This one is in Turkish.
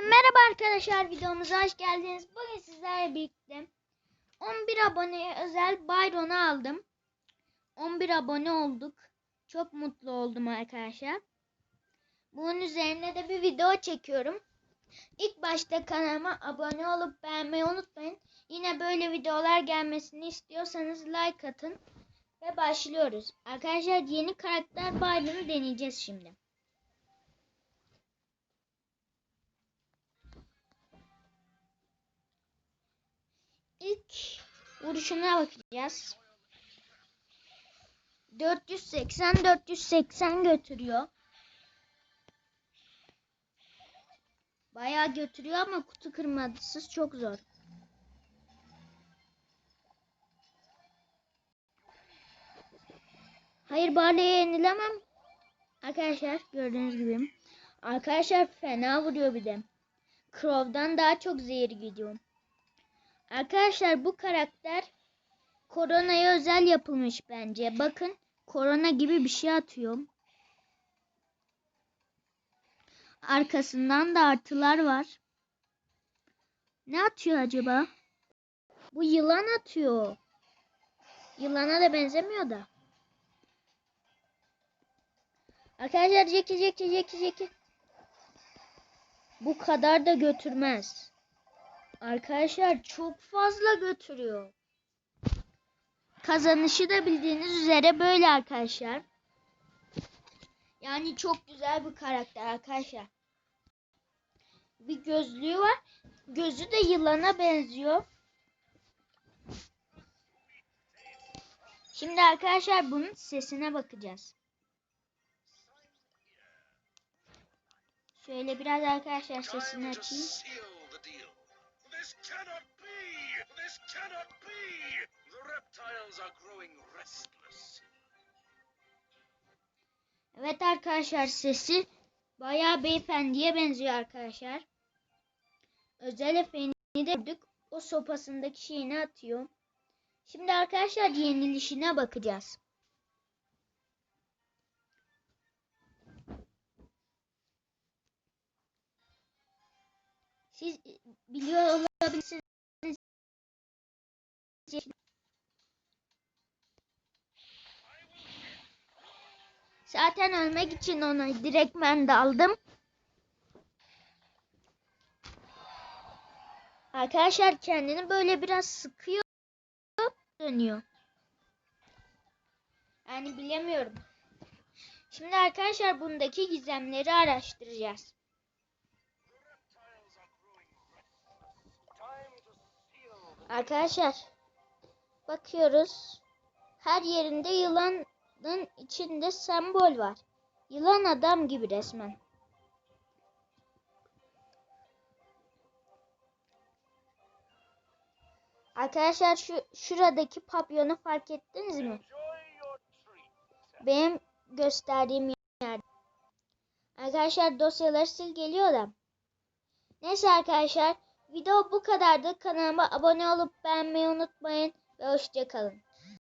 merhaba arkadaşlar videomuza hoş geldiniz. Bugün sizlerle birlikte 11 aboneye özel Byron'u aldım. 11 abone olduk. Çok mutlu oldum arkadaşlar. Bunun üzerine de bir video çekiyorum. İlk başta kanalıma abone olup beğenmeyi unutmayın. Yine böyle videolar gelmesini istiyorsanız like atın. Ve başlıyoruz. Arkadaşlar yeni karakter Byron'u deneyeceğiz şimdi. Vuruşuna bakacağız. 480 480 götürüyor. Bayağı götürüyor ama kutu kırmadısız çok zor. Hayır Barley'e yenilemem. Arkadaşlar gördüğünüz gibi. Arkadaşlar fena vuruyor bir de. Crow'dan daha çok zehir gidiyor. Arkadaşlar bu karakter koronaya özel yapılmış bence. Bakın korona gibi bir şey atıyor. Arkasından da artılar var. Ne atıyor acaba? Bu yılan atıyor. Yılana da benzemiyor da. Arkadaşlar Jackie Jackie Jackie Jackie. Bu kadar da götürmez. Arkadaşlar çok fazla götürüyor. Kazanışı da bildiğiniz üzere böyle arkadaşlar. Yani çok güzel bir karakter arkadaşlar. Bir gözlüğü var. Gözü de yılana benziyor. Şimdi arkadaşlar bunun sesine bakacağız. Şöyle biraz arkadaşlar sesini açayım. Cannot be! The reptiles are growing restless. Evet arkadaşlar sesi bayağı beyefendiye benziyor arkadaşlar. Özel efendi de gördük. O sopasındaki şeyini atıyor. Şimdi arkadaşlar yenilişine bakacağız. Siz biliyor olabilirsiniz. Zaten ölmek için ona direktmen daldım. Arkadaşlar kendini böyle biraz sıkıyor. Dönüyor. Yani bilemiyorum. Şimdi arkadaşlar bundaki gizemleri araştıracağız. Arkadaşlar bakıyoruz. Her yerinde yılanın içinde sembol var. Yılan adam gibi resmen. Arkadaşlar şu şuradaki papyonu fark ettiniz mi? Benim gösterdiğim yer. Arkadaşlar dosyaları sil geliyor da. Neyse arkadaşlar video bu kadardı. Kanalıma abone olup beğenmeyi unutmayın ve hoşçakalın.